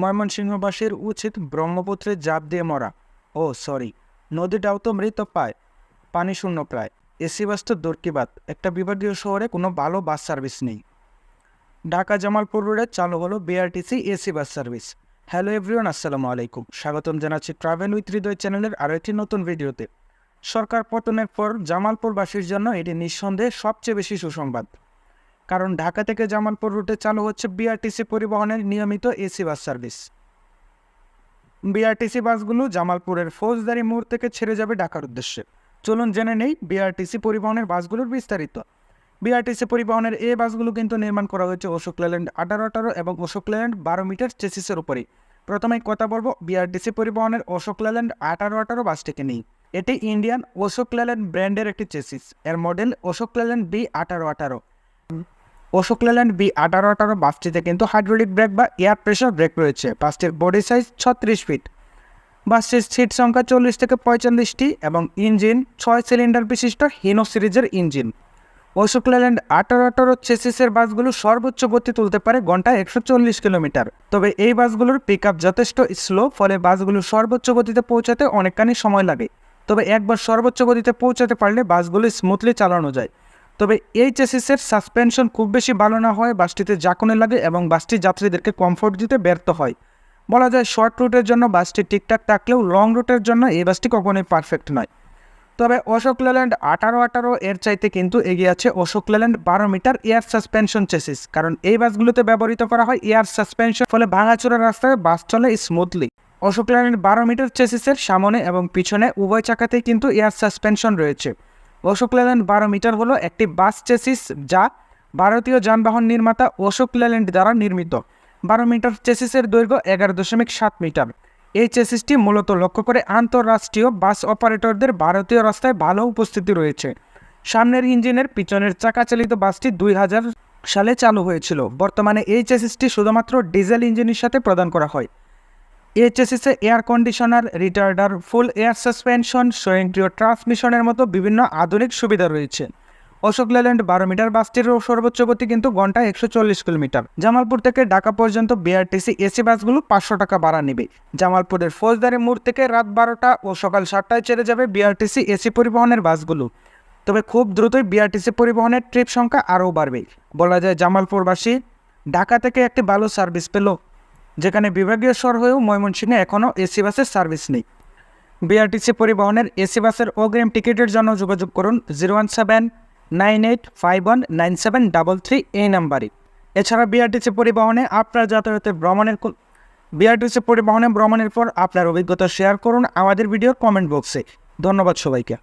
ময়মনসিংহবাসীর উচিত ব্রহ্মপুত্রে জাপ দিয়ে মরা। ও সরি নদীটাও তো মৃত পায়। পানি শূন্য প্রায়। এসি বাস তো দর্কিবাদ একটা বিভাগীয় শহরে কোনো ভালো বাস সার্ভিস নেই। ঢাকা জামালপুর রোডে চালু হলো BRTC AC bus service. Hello everyone, আসসালামু আলাইকুম। স্বাগতম জানাচ্ছি ট্রাভেল উইথ হৃদয় চ্যানেলের আরও একটি নতুন ভিডিওতে। সরকার পতনের পর জামালপুরবাসীর জন্য এটি নিঃসন্দেহে সবচেয়ে বেশি সুসংবাদ। কারণ ঢাকা থেকে জামালপুর রুটে চালু হচ্ছে বিআরটিসি পরিবহনের নিয়মিত এসি বাস সার্ভিস বিআরটিসি বাসগুলো জামালপুরের ফৌজদারি মোড় থেকে ছেড়ে যাবে ঢাকার উদ্দেশ্যে। চলুন জেনে নেই বিআরটিসি পরিবহনের বাসগুলোর বিস্তারিত। বিআরটিসি পরিবহনের এই বাসগুলো কিন্তু নির্মাণ করা হয়েছে অশোক লেল্যান্ড আঠারো আঠারো এবং অশোক লেল্যান্ড বারো মিটার চেসিসের উপরেই। প্রথমে কথা বলব বিআরটিসি পরিবহনের অশোক লেল্যান্ড আঠারো আঠারো বাসটিকে নিই এটি ইন্ডিয়ান অশোক লেল্যান্ড ব্র্যান্ডের একটি চেসিস এর মডেল অশোক লেল্যান্ড বি আঠারো আঠারো। অশোক লেল্যান্ড বি আঠারো আঠারো বাসটিতে কিন্তু হাইড্রোলিক ব্রেক বা এয়ার প্রেশার ব্রেক রয়েছে। বাসটির বডি সাইজ ছত্রিশ ফিট। বাসটির সিট সংখ্যা চল্লিশ থেকে পঁয়তাল্লিশটি এবং ইঞ্জিন ছয় সিলিন্ডার বিশিষ্ট হিনো সিরিজের ইঞ্জিন। অশোক লেল্যান্ড আঠারো আঠারো চেসিসের বাসগুলো সর্বোচ্চ গতি তুলতে পারে ঘন্টায় একশো চল্লিশ কিলোমিটার। তবে এই বাসগুলোর পিক যথেষ্ট স্লো, ফলে বাসগুলো সর্বোচ্চ গতিতে পৌঁছাতে অনেকখানি সময় লাগে। তবে একবার সর্বোচ্চ গতিতে পৌঁছাতে পারলে বাসগুলো স্মুথলি চালানো যায়। তবে এই চেসিসের সাসপেনশন খুব বেশি ভালো না হয় বাসটিতে জাকুনে লাগে এবং বাসটি যাত্রীদেরকে কমফোর্ট দিতে ব্যর্থ হয়। বলা যায় শর্ট রুটের জন্য বাসটি ঠিকঠাক থাকলেও লং রুটের জন্য এই বাসটি কখনোই পারফেক্ট নয়। তবে অশোক লেল্যান্ড আঠারো আঠারো এর চাইতে কিন্তু এগিয়ে আছে অশোক লেল্যান্ড বারো মিটার এয়ার সাসপেনশন চেসিস কারণ এই বাসগুলোতে ব্যবহৃত করা হয় এয়ার সাসপেনশন ফলে ভাঙাচোরা রাস্তায় বাস চলে স্মুথলি অশোক লেল্যান্ড বারো মিটার চেসিসের সামনে এবং পিছনে উভয় চাকাতেই কিন্তু এয়ার সাসপেনশন রয়েছে। অশোক লেল্যান্ড বারো মিটার হলো একটি বাস চেসিস যা ভারতীয় যানবাহন নির্মাতা অশোক লেল্যান্ড দ্বারা নির্মিত। বারো মিটার চেসিসের দৈর্ঘ্য এগারো দশমিক সাত মিটার। এই চেসিসটি মূলত লক্ষ্য করে আন্তঃরাষ্ট্রীয় বাস অপারেটরদের ভারতীয় রাস্তায় ভালো উপস্থিতি রয়েছে। সামনের ইঞ্জিনের পিছনের চাকাচালিত বাসটি দুই হাজার সালে চালু হয়েছিল। বর্তমানে এই চেসিসটি শুধুমাত্র ডিজেল ইঞ্জিনের সাথে প্রদান করা হয়। এই চেসিসে air conditioner retarder full air suspension স্বয়ংক্রিয় ট্রান্সমিশনের মতো বিভিন্ন আধুনিক সুবিধা রয়েছে। অশোক লেল্যান্ড বারো মিটার বাসটির সর্বোচ্চ গতি কিন্তু ঘন্টায় একশো চল্লিশ কিলোমিটার। জামালপুর থেকে ঢাকা পর্যন্ত বিআরটিসি এসি বাসগুলো পাঁচশো টাকা ভাড়া নেবে। জামালপুরের ফৌজদারি মোড় থেকে রাত বারোটা ও সকাল সাতটায় ছেড়ে যাবে বিআরটিসি এসি পরিবহনের বাসগুলো। তবে খুব দ্রুতই বিআরটিসি পরিবহনের ট্রিপ সংখ্যা আরও বাড়বে। বলা যায়, জামালপুরবাসী ঢাকা থেকে একটি ভালো সার্ভিস পেল। যেখানে বিভাগীয় শহর হয়েও ময়মনসিংহে এখনও এসি বাসের সার্ভিস নেই। বিআরটিসি পরিবহনের এসি বাসের অগ্রিম টিকিটের জন্য যোগাযোগ করুন zero one seven nine eight five one nine seven double three এই নাম্বারে। এছাড়া বিআরটিসি পরিবহনে আপনার যাতায়াতের ভ্রমণের বিআরটিসি পরিবহনে ভ্রমণের পর আপনার অভিজ্ঞতা শেয়ার করুন আমাদের ভিডিওর কমেন্ট বক্সে। ধন্যবাদ সবাইকে।